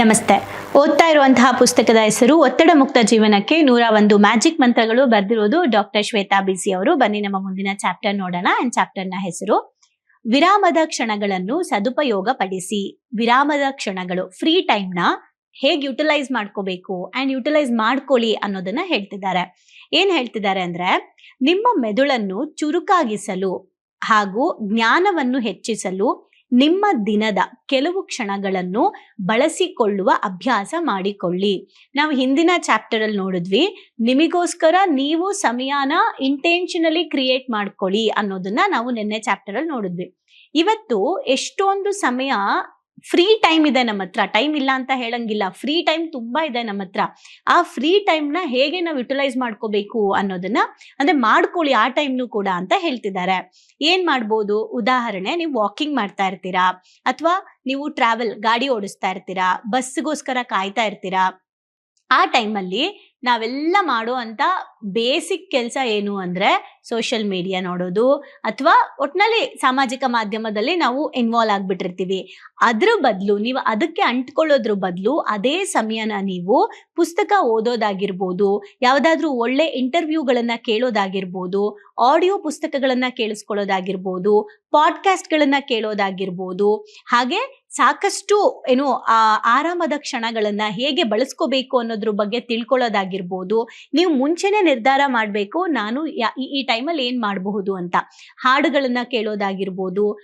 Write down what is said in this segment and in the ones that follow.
ನಮಸ್ತೆ. ಓದ್ತಾ ಇರುವಂತಹ ಪುಸ್ತಕದ ಹೆಸರು ಒತ್ತಡ ಮುಕ್ತ ಜೀವನಕ್ಕೆ ನೂರ ಒಂದು ಮ್ಯಾಜಿಕ್ ಮಂತ್ರಗಳು ಬರೆದಿರೋದು ಡಾಕ್ಟರ್ ಶ್ವೇತಾ ಬಿಸಿ ಅವರು. ಬನ್ನಿ ನಮ್ಮ ಮುಂದಿನ ಚಾಪ್ಟರ್ ನೋಡೋಣ. ಅಂಡ್ ಚಾಪ್ಟರ್ನ ಹೆಸರು ವಿರಾಮದ ಕ್ಷಣಗಳನ್ನು ಸದುಪಯೋಗ ಪಡಿಸಿ ವಿರಾಮದ ಕ್ಷಣಗಳು ಫ್ರೀ ಟೈಮ್ನ ಹೇಗೆ ಯುಟಿಲೈಸ್ ಮಾಡ್ಕೋಬೇಕು ಅಂಡ್ ಯುಟಿಲೈಸ್ ಮಾಡ್ಕೊಳ್ಳಿ ಅನ್ನೋದನ್ನ ಹೇಳ್ತಿದ್ದಾರೆ. ಏನ್ ಹೇಳ್ತಿದ್ದಾರೆ ಅಂದ್ರೆ ನಿಮ್ಮ ಮೆದುಳನ್ನು ಚುರುಕಾಗಿಸಲು ಹಾಗೂ ಜ್ಞಾನವನ್ನು ಹೆಚ್ಚಿಸಲು ನಿಮ್ಮ ದಿನದ ಕೆಲವು ಕ್ಷಣಗಳನ್ನು ಬಳಸಿಕೊಳ್ಳುವ ಅಭ್ಯಾಸ ಮಾಡಿಕೊಳ್ಳಿ. ನಾವು ಹಿಂದಿನ ಚಾಪ್ಟರ್ ಅಲ್ಲಿ ನೋಡಿದ್ವಿ, ನಿಮಗೋಸ್ಕರ ನೀವು ಸಮಯನ ಇಂಟೆನ್ಷನಲಿ ಕ್ರಿಯೇಟ್ ಮಾಡ್ಕೊಳ್ಳಿ ಅನ್ನೋದನ್ನ ನಾವು ನಿನ್ನೆ ಚಾಪ್ಟರ್ ಅಲ್ಲಿ ನೋಡಿದ್ವಿ. ಇವತ್ತು ಎಷ್ಟೊಂದು ಸಮಯ ಫ್ರೀ ಟೈಮ್ ಇದೆ ನಮ್ಮ ಹತ್ರ. ಟೈಮ್ ಇಲ್ಲ ಅಂತ ಹೇಳಂಗಿಲ್ಲ. ಫ್ರೀ ಟೈಮ್ ತುಂಬಾ ಇದೆ ನಮ್ಮ ಹತ್ರ. ಆ ಫ್ರೀ ಟೈಮ್ನ ಹೇಗೆ ನಾವು ಯುಟಿಲೈಸ್ ಮಾಡ್ಕೋಬೇಕು ಅನ್ನೋದನ್ನ, ಅಂದ್ರೆ ಮಾಡ್ಕೊಳ್ಳಿ ಆ ಟೈಮ್ನು ಕೂಡ ಅಂತ ಹೇಳ್ತಿದ್ದಾರೆ. ಏನ್ ಮಾಡ್ಬೋದು? ಉದಾಹರಣೆ, ನೀವು ವಾಕಿಂಗ್ ಮಾಡ್ತಾ ಇರ್ತೀರಾ? ಅಥವಾ ನೀವು ಟ್ರಾವೆಲ್ ಗಾಡಿ ಓಡಿಸ್ತಾ ಇರ್ತೀರಾ? ಬಸ್ಗೋಸ್ಕರ ಕಾಯ್ತಾ ಇರ್ತೀರಾ? ಆ ಟೈಮಲ್ಲಿ ನಾವೆಲ್ಲ ಮಾಡೋ ಅಂತ ಬೇಸಿಕ್ ಕೆಲಸ ಏನು ಅಂದ್ರೆ ಸೋಷಿಯಲ್ ಮೀಡಿಯಾ ನೋಡೋದು ಅಥವಾ ಒಟ್ನಲ್ಲಿ ಸಾಮಾಜಿಕ ಮಾಧ್ಯಮದಲ್ಲಿ ನಾವು ಇನ್ವಾಲ್ವ್ ಆಗ್ಬಿಟ್ಟಿರ್ತೀವಿ. ಅದ್ರ ಬದಲು ನೀವು ಅದಕ್ಕೆ ಅಂಟ್ಕೊಳ್ಳೋದ್ರ ಬದಲು ಅದೇ ಸಮಯನ ನೀವು ಪುಸ್ತಕ ಓದೋದಾಗಿರ್ಬೋದು, ಯಾವುದಾದ್ರೂ ಒಳ್ಳೆ ಇಂಟರ್ವ್ಯೂಗಳನ್ನ ಕೇಳೋದಾಗಿರ್ಬೋದು ಆಡಿಯೋ ಪುಸ್ತಕಗಳನ್ನ ಕೇಳಿಸ್ಕೊಳ್ಳೋದಾಗಿರ್ಬೋದು ಪಾಡ್ಕಾಸ್ಟ್ಗಳನ್ನ ಕೇಳೋದಾಗಿರ್ಬೋದು, ಹಾಗೆ ಸಾಕಷ್ಟು ಏನು, ಆ ಆರಾಮದ ಕ್ಷಣಗಳನ್ನ ಹೇಗೆ ಬಳಸ್ಕೋಬೇಕು ಅನ್ನೋದ್ರ ಬಗ್ಗೆ ತಿಳ್ಕೊಳ್ಳೋದಾಗಿರ್ಬೋದು. ನೀವು ಮುಂಚೆನೆ ನಿರ್ಧಾರ ಮಾಡಬೇಕು, ನಾನು ಈ- ಟೈಮಲ್ಲಿ ಏನ್ ಮಾಡಬಹುದು ಅಂತ. ಹಾಡುಗಳನ್ನ ಕೇಳೋದಾಗಿರ್ಬೋದು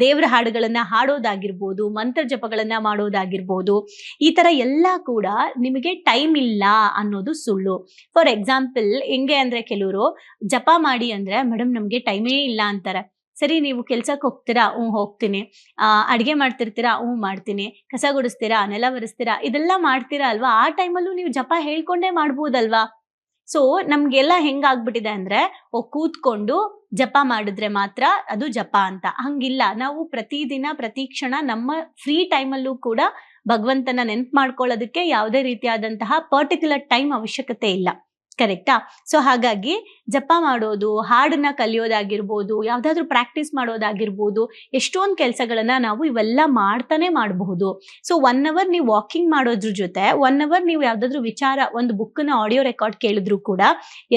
ದೇವರ ಹಾಡುಗಳನ್ನ ಹಾಡೋದಾಗಿರ್ಬೋದು, ಮಂತ್ರ ಜಪಗಳನ್ನ ಮಾಡೋದಾಗಿರ್ಬೋದು. ಈ ತರ ಎಲ್ಲ ಕೂಡ ನಿಮಗೆ ಟೈಮ್ ಇಲ್ಲ ಅನ್ನೋದು ಸುಳ್ಳು. ಫಾರ್ ಎಕ್ಸಾಂಪಲ್, ಹೆಂಗೆ ಅಂದ್ರೆ ಕೆಲವರು ಜಪ ಮಾಡಿ ಅಂದ್ರೆ ಮೇಡಮ್ ನಮ್ಗೆ ಟೈಮೇ ಇಲ್ಲ ಅಂತಾರೆ. ಸರಿ, ನೀವು ಕೆಲ್ಸಕ್ಕೆ ಹೋಗ್ತೀರಾ? ಹ್ಞೂ, ಹೋಗ್ತೀನಿ. ಅಡುಗೆ ಮಾಡ್ತಿರ್ತೀರಾ? ಹ್ಞೂ, ಮಾಡ್ತೀನಿ. ಕಸ ಗುಡಿಸ್ತೀರಾ? ನೆಲ ಒರೆಸ್ತೀರಾ? ಇದೆಲ್ಲ ಮಾಡ್ತೀರಾ ಅಲ್ವಾ? ಆ ಟೈಮಲ್ಲೂ ನೀವು ಜಪ ಹೇಳ್ಕೊಂಡೇ ಮಾಡ್ಬೋದಲ್ವಾ? ಸೊ, ನಮ್ಗೆಲ್ಲ ಹೆಂಗಾಗ್ಬಿಟ್ಟಿದೆ ಅಂದ್ರೆ, ಓ, ಕೂತ್ಕೊಂಡು ಜಪ ಮಾಡಿದ್ರೆ ಮಾತ್ರ ಅದು ಜಪ ಅಂತ. ಹಂಗಿಲ್ಲ. ನಾವು ಪ್ರತಿದಿನ, ಪ್ರತಿ ಕ್ಷಣ ನಮ್ಮ ಫ್ರೀ ಟೈಮಲ್ಲೂ ಕೂಡ ಭಗವಂತನ ನೆನ್ಪು ಮಾಡ್ಕೊಳ್ಳೋದಕ್ಕೆ ಯಾವುದೇ ರೀತಿಯಾದಂತಹ ಪರ್ಟಿಕ್ಯುಲರ್ ಟೈಮ್ ಅವಶ್ಯಕತೆ ಇಲ್ಲ. ಕರೆಕ್ಟಾ ಸೊ ಹಾಗಾಗಿ ಜಪ ಮಾಡೋದು, ಹಾಡನ್ನ ಕಲಿಯೋದಾಗಿರ್ಬೋದು, ಯಾವ್ದಾದ್ರು ಪ್ರಾಕ್ಟೀಸ್ ಮಾಡೋದಾಗಿರ್ಬೋದು, ಎಷ್ಟೊಂದು ಕೆಲಸಗಳನ್ನ ನಾವು ಇವೆಲ್ಲ ಮಾಡ್ತಾನೆ ಮಾಡಬಹುದು. ಸೊ ಒನ್ ಅವರ್ ನೀವು ವಾಕಿಂಗ್ ಮಾಡೋದ್ರ ಜೊತೆ ಒನ್ ಅವರ್ ನೀವು ಯಾವ್ದಾದ್ರು ವಿಚಾರ, ಒಂದು ಬುಕ್ನ ಆಡಿಯೋ ರೆಕಾರ್ಡ್ ಕೇಳಿದ್ರು ಕೂಡ,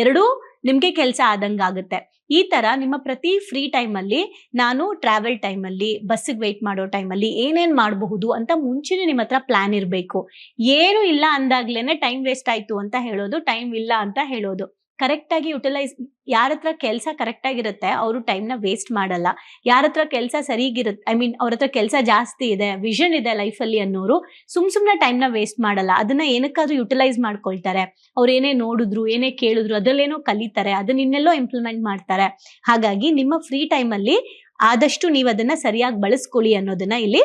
ಎರಡೂ ನಿಮ್ಗೆ ಕೆಲಸ ಆದಂಗಾಗುತ್ತೆ ಈ ತರ ನಿಮ್ಮ ಪ್ರತಿ ಫ್ರೀ ಟೈಮ್ ಅಲ್ಲಿ ನಾನು ಟ್ರಾವೆಲ್ ಟೈಮ್ ಅಲ್ಲಿ ಬಸ್ಸಿಗೆ ವೆಯ್ಟ್ ಮಾಡೋ ಟೈಮ್ ಅಲ್ಲಿ ಏನೇನ್ ಮಾಡಬಹುದು ಅಂತ ಮುಂಚೆನೆ ನಿಮ್ಮ ಹತ್ರ ಪ್ಲಾನ್ ಇರಬೇಕು. ಏನು ಇಲ್ಲ ಅಂದಾಗ್ಲೇನೆ ಟೈಮ್ ವೇಸ್ಟ್ ಆಯ್ತು ಅಂತ ಹೇಳೋದು ಟೈಮ್ ಇಲ್ಲ ಅಂತ ಹೇಳೋದು. ಕರೆಕ್ಟ್ ಆಗಿ ಯುಟಿಲೈಸ್, ಯಾರ ಹತ್ರ ಕೆಲಸ ಕರೆಕ್ಟ್ ಆಗಿರುತ್ತೆ ಅವರು ಟೈಮ್ನ ವೇಸ್ಟ್ ಮಾಡಲ್ಲ. ಯಾರ ಹತ್ರ ಕೆಲಸ ಸರಿಗಿರುತ್ತೆ ಐ ಮೀನ್ ಅವ್ರ ಹತ್ರ ಕೆಲಸ ಜಾಸ್ತಿ ಇದೆ ವಿಷನ್ ಇದೆ ಲೈಫಲ್ಲಿ ಅನ್ನೋರು, ಸುಮ್ ಸುಮ್ನೆ ಟೈಮ್ನ ವೇಸ್ಟ್ ಮಾಡಲ್ಲ. ಅದನ್ನ ಏನಕ್ಕಾದ್ರೂ ಯುಟಿಲೈಸ್ ಮಾಡ್ಕೊಳ್ತಾರೆ. ಅವ್ರು ಏನೇ ನೋಡಿದ್ರು, ಏನೇ ಕೇಳಿದ್ರು, ಅದ್ರಲ್ಲೇನೋ ಕಲಿತಾರೆ, ಅದನ್ನ ಇನ್ನೆಲ್ಲೋ ಇಂಪ್ಲಿಮೆಂಟ್ ಮಾಡ್ತಾರೆ. ಹಾಗಾಗಿ ನಿಮ್ಮ ಫ್ರೀ ಟೈಮಲ್ಲಿ ಆದಷ್ಟು ನೀವು ಅದನ್ನ ಸರಿಯಾಗಿ ಬಳಸ್ಕೊಳ್ಳಿ ಅನ್ನೋದನ್ನ ಇಲ್ಲಿ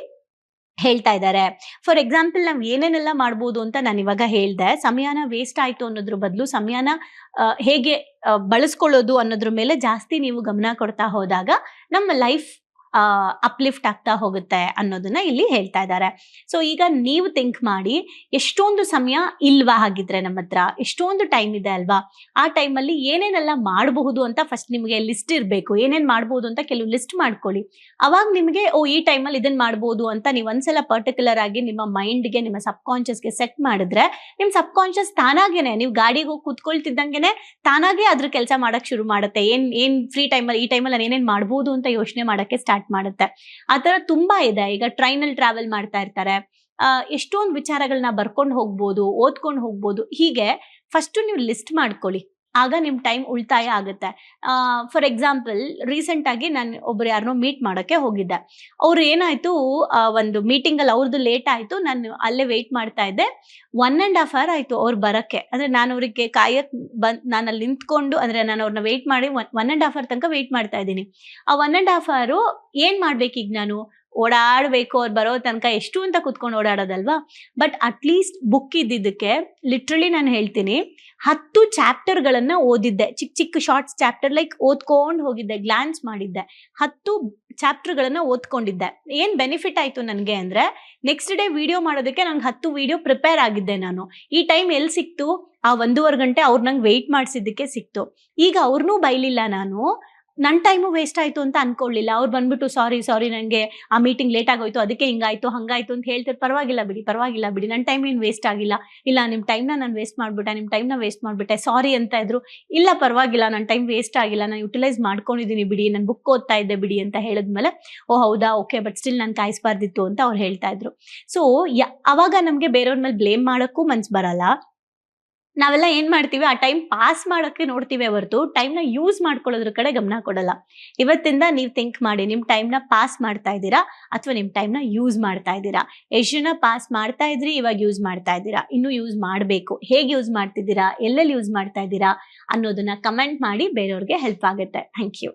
ಹೇಳ್ತಾ ಇದ್ದಾರೆ. ಫಾರ್ ಎಕ್ಸಾಂಪಲ್ ನಾವು ಏನೇನೆಲ್ಲ ಮಾಡ್ಬೋದು ಅಂತ ನಾನು ಇವಾಗ ಹೇಳ್ದೆ. ಸಮಯನ ವೇಸ್ಟ್ ಆಯ್ತು ಅನ್ನೋದ್ರ ಬದಲು ಸಮಯನ ಹೇಗೆ ಬಳಸ್ಕೊಳ್ಳೋದು ಅನ್ನೋದ್ರ ಮೇಲೆ ಜಾಸ್ತಿ ನೀವು ಗಮನ ಕೊಡ್ತಾ ಹೋದಾಗ ನಮ್ಮ ಲೈಫ್ ಅಪ್ಲಿಫ್ಟ್ ಆಗ್ತಾ ಹೋಗುತ್ತೆ ಅನ್ನೋದನ್ನ ಇಲ್ಲಿ ಹೇಳ್ತಾ ಇದ್ದಾರೆ. ಸೊ ಈಗ ನೀವು ಥಿಂಕ್ ಮಾಡಿ ಎಷ್ಟೊಂದು ಸಮಯ ಇಲ್ವಾ ಹಾಗಿದ್ರೆ ನಮ್ಮ ಹತ್ರ? ಎಷ್ಟೊಂದು ಟೈಮ್ ಇದೆ ಅಲ್ವಾ? ಆ ಟೈಮಲ್ಲಿ ಏನೇನೆಲ್ಲ ಮಾಡಬಹುದು ಅಂತ ಫಸ್ಟ್ ನಿಮಗೆ ಲಿಸ್ಟ್ ಇರಬೇಕು. ಏನೇನ್ ಮಾಡಬಹುದು ಅಂತ ಕೆಲವು ಲಿಸ್ಟ್ ಮಾಡ್ಕೊಳ್ಳಿ. ಅವಾಗ ನಿಮಗೆ, ಓ, ಈ ಟೈಮಲ್ಲಿ ಇದನ್ನ ಮಾಡಬಹುದು ಅಂತ ನೀವು ಒಂದ್ಸಲ ಪರ್ಟಿಕ್ಯುಲರ್ ಆಗಿ ನಿಮ್ಮ ಮೈಂಡ್ಗೆ ನಿಮ್ಮ ಸಬ್ ಕಾನ್ಶಿಯಸ್ಗೆ ಸೆಟ್ ಮಾಡಿದ್ರೆ, ನಿಮ್ ಸಬ್ ಕಾನ್ಶಿಯಸ್ ತಾನಾಗೇನೆ, ನೀವು ಗಾಡಿಗೆ ಹೋಗಿ ಕುತ್ಕೊಳ್ತಿದ್ದಂಗೆನೆ ತಾನಾಗೆ ಅದ್ರ ಕೆಲಸ ಮಾಡಕ್ ಶುರು ಮಾಡುತ್ತೆ. ಏನ್ ಏನ್ ಫ್ರೀ ಟೈಮಲ್ಲಿ ಈ ಟೈಮಲ್ಲಿ ನಾನು ಏನೇನ್ ಮಾಡಬಹುದು ಅಂತ ಯೋಚನೆ ಮಾಡಕ್ಕೆ ಸ್ಟಾರ್ಟ್ ಸ್ಟಾರ್ಟ್ ಮಾಡುತ್ತೆ. ಆ ತರ ತುಂಬಾ ಇದೆ. ಈಗ ಟ್ರೈನಲ್ಲಿ ಟ್ರಾವೆಲ್ ಮಾಡ್ತಾ ಇರ್ತಾರೆ. ಎಷ್ಟೊಂದು ವಿಚಾರಗಳನ್ನ ಬರ್ಕೊಂಡು ಹೋಗ್ಬೋದು, ಓದ್ಕೊಂಡು ಹೋಗ್ಬೋದು. ಹೀಗೆ ಫಸ್ಟ್ ನೀವು ಲಿಸ್ಟ್ ಮಾಡ್ಕೊಳ್ಳಿ. ಆಗ ನಿಮ್ ಟೈಮ್ ಉಳಿತಾಯ ಆಗುತ್ತೆ. ಫಾರ್ ಎಕ್ಸಾಂಪಲ್ ರೀಸೆಂಟ್ ಆಗಿ ನಾನು ಒಬ್ರು ಯಾರನ್ನೋ ಮೀಟ್ ಮಾಡಕ್ಕೆ ಹೋಗಿದ್ದೆ. ಅವ್ರು ಏನಾಯ್ತು ಒಂದು ಮೀಟಿಂಗ್ ಅಲ್ಲಿ ಅವ್ರದ್ದು ಲೇಟ್ ಆಯ್ತು, ನಾನು ಅಲ್ಲೇ ವೆಯ್ಟ್ ಮಾಡ್ತಾ ಇದ್ದೆ. ಒನ್ ಅಂಡ್ ಹಾಫ್ ಅವರ್ ಆಯ್ತು ಅವ್ರು ಬರಕ್ಕೆ. ಅಂದ್ರೆ ನಾನು ಅವ್ರಿಗೆ ಕಾಯಕ್ ಬಂದ್ ನಾನು ಅಲ್ಲಿ ನಿಂತ್ಕೊಂಡು, ಅಂದ್ರೆ ನಾನು ಅವ್ರನ್ನ ವೆಯ್ಟ್ ಮಾಡಿ, ಒನ್ ಅಂಡ್ ಹಾಫ್ ಅವರ್ ತನಕ ವೆಯ್ಟ್ ಮಾಡ್ತಾ ಇದ್ದೀನಿ. ಆ ಒನ್ ಅಂಡ್ ಹಾಫ್ ಅವರು ಏನ್ ಮಾಡ್ಬೇಕೀಗ ನಾನು? ಓಡಾಡ್ಬೇಕು, ಅವ್ರು ಬರೋ ತನಕ ಎಷ್ಟು ಅಂತ ಕುತ್ಕೊಂಡು ಓಡಾಡೋದಲ್ವಾ? ಬಟ್ ಅಟ್ಲೀಸ್ಟ್ ಬುಕ್ ಇದ್ದಿದ್ದಕ್ಕೆ ಲಿಟ್ರಲಿ ನಾನು ಹೇಳ್ತೀನಿ, ಹತ್ತು ಚಾಪ್ಟರ್ಗಳನ್ನ ಓದಿದ್ದೆ. ಚಿಕ್ಕ ಚಿಕ್ಕ ಶಾರ್ಟ್ಸ್ ಚಾಪ್ಟರ್ ಲೈಕ್ ಓದ್ಕೊಂಡು ಹೋಗಿದ್ದೆ ಗ್ಲಾನ್ಸ್ ಮಾಡಿದ್ದೆ. ಹತ್ತು ಚಾಪ್ಟರ್ಗಳನ್ನ ಓದ್ಕೊಂಡಿದ್ದೆ. ಏನ್ ಬೆನಿಫಿಟ್ ಆಯ್ತು ನನಗೆ ಅಂದ್ರೆ ನೆಕ್ಸ್ಟ್ ಡೇ ವಿಡಿಯೋ ಮಾಡೋದಕ್ಕೆ ನಂಗೆ ಹತ್ತು ವಿಡಿಯೋ ಪ್ರಿಪೇರ್ ಆಗಿದ್ದೆ ನಾನು. ಈ ಟೈಮ್ ಎಲ್ಲಿ ಸಿಕ್ತು? ಆ ಒಂದೂವರೆ ಗಂಟೆ ಅವ್ರು ನಂಗೆ ವೆಯ್ಟ್ ಮಾಡಿಸಿದ್ದಕ್ಕೆ ಸಿಕ್ತು. ಈಗ ಅವ್ರನ್ನೂ ಬೈಲಿಲ್ಲ ನಾನು. ನನ್ನ ಟೈಮು ವೇಸ್ಟ್ ಆಯ್ತು ಅಂತ ಅನ್ಕೊಳ್ಳಿಲ್ಲ ಅವ್ರು ಬಂದ್ಬಿಟ್ಟು ಸಾರಿ ಸಾರಿ ನನಗೆ ಆ ಮೀಟಿಂಗ್ ಲೇಟ್ ಆಗೋಯ್ತು, ಅದಕ್ಕೆ ಹಿಂಗಾಯ್ತು, ಹಂಗಾಯ್ತು ಅಂತ ಹೇಳ್ತಾರೆ, ಪರವಾಗಿಲ್ಲ ಬಿಡಿ ಪರವಾಗಿಲ್ಲ ಬಿಡಿ ನನ್ನ ಟೈಮ್ ಏನು ವೇಸ್ಟ್ ಆಗಿಲ್ಲ. ಇಲ್ಲ ನಿಮ್ಮ ಟೈಮ್ನ ನಾನು ವೇಸ್ಟ್ ಮಾಡ್ಬಿಟ್ಟೆ ನಿಮ್ಮ ಟೈಮ್ನ ವೇಸ್ಟ್ ಮಾಡ್ಬಿಟ್ಟೆ ಸಾರಿ ಅಂತ ಇದ್ರು, ಇಲ್ಲ, ಪರವಾಗಿಲ್ಲ ನನ್ನ ಟೈಮ್ ವೇಸ್ಟ್ ಆಗಿಲ್ಲ, ನಾನು ಯುಟಿಲೈಸ್ ಮಾಡ್ಕೊಂಡಿದ್ದೀನಿ ಬಿಡಿ, ನಾನು ಬುಕ್ ಓದ್ತಾ ಇದ್ದೆ ಬಿಡಿ ಅಂತ ಹೇಳಿದ್ಮೇಲೆ, ಓ, ಹೌದಾ ಓಕೆ ಬಟ್ ಸ್ಟಿಲ್ ನಾನು ಕಾಯಿಸ್ಬಾರ್ದಿತ್ತು ಅಂತ ಅವ್ರು ಹೇಳ್ತಾ ಇದ್ರು. ಸೊ ಅವಾಗ ನಮಗೆ ಬೇರೆಯವ್ರ ಮೇಲೆ ಬ್ಲೇಮ್ ಮಾಡೋಕ್ಕೂ ಮನ್ಸು ಬರಲ್ಲ. ನಾವೆಲ್ಲ ಏನ್ ಮಾಡ್ತೀವಿ? ಆ ಟೈಮ್ ಪಾಸ್ ಮಾಡೋಕ್ಕೆ ನೋಡ್ತೀವಿ ಹೊರತು. ಟೈಮ್ನ ಯೂಸ್ ಮಾಡ್ಕೊಳ್ಳೋದ್ರ ಕಡೆ ಗಮನ ಕೊಡಲ್ಲ. ಇವತ್ತಿಂದ ನೀವು ಥಿಂಕ್ ಮಾಡಿ ನಿಮ್ಮ ಟೈಮ್ನ ಪಾಸ್ ಮಾಡ್ತಾ ಇದ್ದೀರಾ? ಅಥವಾ ನಿಮ್ಮ ಟೈಮ್ನ ಯೂಸ್ ಮಾಡ್ತಾ ಇದ್ದೀರಾ? ಎಷ್ಟು ಜನ ಪಾಸ್ ಮಾಡ್ತಾ ಇದ್ರಿ, ಇವಾಗ ಯೂಸ್ ಮಾಡ್ತಾ ಇದ್ದೀರಾ? ಇನ್ನೂ ಯೂಸ್ ಮಾಡಬೇಕು. ಹೇಗೆ ಯೂಸ್ ಮಾಡ್ತಿದ್ದೀರಾ? ಎಲ್ಲೆಲ್ಲಿ ಯೂಸ್ ಮಾಡ್ತಾ ಇದ್ದೀರಾ? ಅನ್ನೋದನ್ನ ಕಮೆಂಟ್ ಮಾಡಿ ಬೇರೆಯವ್ರಿಗೆ ಹೆಲ್ಪ್ ಆಗುತ್ತೆ. Thank you